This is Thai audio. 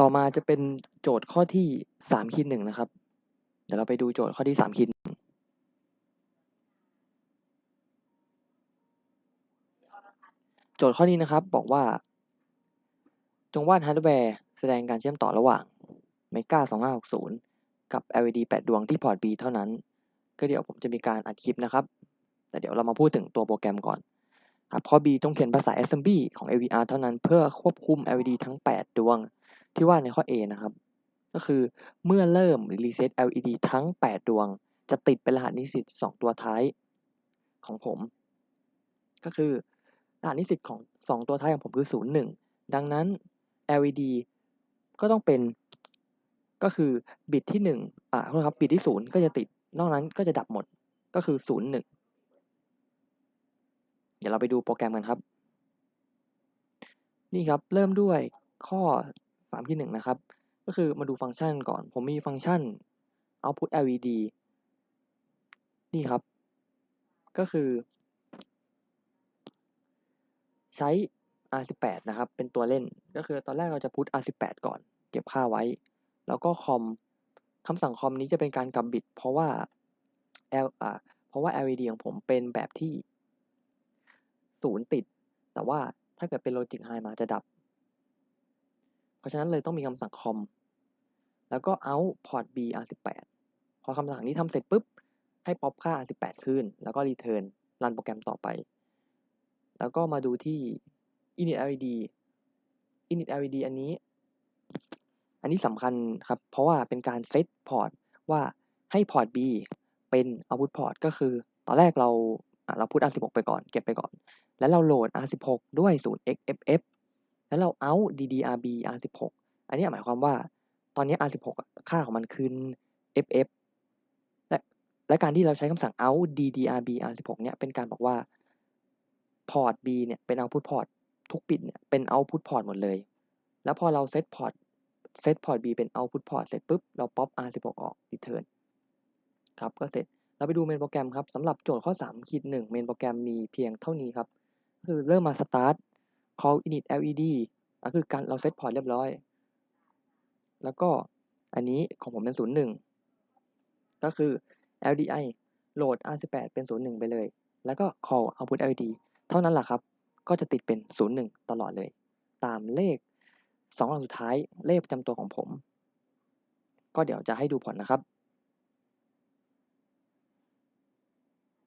ต่อมาจะเป็นโจทย์ข้อที่สามขีดหนึ่งนะครับ เดี๋ยวเราไปดูโจทย์ข้อที่สามขีดหนึ่งโจทย์ข้อนี้นะครับบอกว่า จงวาดฮาร์ดแวร์แสดงการเชื่อมต่อระหว่าง Mega 2560 กับ LED 8 ดวงที่พอร์ต B เท่านั้น ก็เดี๋ยวผมจะมีการอัดคลิปนะครับ แต่เดี๋ยวเรามาพูดถึงตัวโปรแกรมก่อนครับข้อ B ต้องเขียนภาษา Assembly ของ AVR เท่านั้นเพื่อควบคุม LED ทั้ง 8 ดวง ที่ว่าในข้อ A นะครับ ก็คือเมื่อเริ่มรือ reset LED ทั้ง 8 ดวง จะติดเป็นรหัสนิสิต 2 ตัวท้ายของผม ก็คือรหัสนิสิตของ 2 ตัวท้ายของผมคือ 01 ดังนั้น LED ก็ต้องเป็น ก็คือบิตที่1อ่าครับบิตที่ 0 ก็จะติด นอกนั้นก็จะดับหมด ก็คือ 01 เดี๋ยวเราไปดูโปรแกรมกันครับ นี่ครับ เริ่มด้วยข้อ 3ที่1นะครับ ก็คือมาดูฟังก์ชันก่อน ผมมีฟังก์ชัน output LED นี่ครับ ก็คือ ใช้ R18 นะครับ เป็นตัวเล่น ก็คือตอนแรกเราจะพุท R18 ก่อน เก็บค่าไว้ แล้วก็คอมคำสั่งคอมนี้จะเป็นการกำบิตเพราะว่า L อ่าเพราะว่า LED ของผมเป็นแบบที่ศูนย์ติด แต่ว่าถ้าเกิดเป็น Logic High มาจะดับ เพราะฉะนั้นเลยต้องมีคำสั่งคอมแล้วก็ out port B R18 พอคำสั่งนี้ทำเสร็จปุ๊บ ให้ป๊อปค่า R18 ขึ้น แล้วก็ return รันโปรแกรมต่อไป แล้วก็มาดูที่ init LED init LED อันนี้ อันนี้สำคัญครับ เพราะว่าเป็นการเซตพอร์ตว่าให้พอร์ต B เป็น output port ก็คือ ตอนแรกเราเราพูด R16 ไปก่อน เก็บไปก่อน แล้วเราโหลด R16 ด้วย 0xFF แล้วเรา out DDRB R16 อันนี้หมายความว่าตอนนี้ R16 ค่าของมันคือ FF และและการที่เราใช้คำสั่ง out DDRB R16 เนี่ยเป็นการบอกว่าพอร์ต B เนี่ยเป็น output port ทุกบิตเนี่ยเป็น output port หมดเลย แล้วพอเราเซตพอร์ตเซตพอร์ต B เป็น output port เสร็จปุ๊บเราป๊อป R16 ออก return ครับก็เสร็จเราไปดูเมนโปรแกรมครับสำหรับโจทย์ข้อ3ขีด1เมนโปรแกรมมีเพียงเท่านี้ครับ คือเริ่มมา start call init LED ก็คือการเราเซตพอร์ตเรียบร้อย แล้วก็อันนี้ของผมเป็น 01 ก็คือ LDI โหลด R18 เป็น 01 ไปเลย แล้วก็ call output LED เท่านั้นแหละครับ ก็จะติดเป็น 01 ตลอดเลย ตามเลข2หลักสุดท้ายเลขประจำตัวของผม ก็เดี๋ยวจะให้ดูผลนะครับ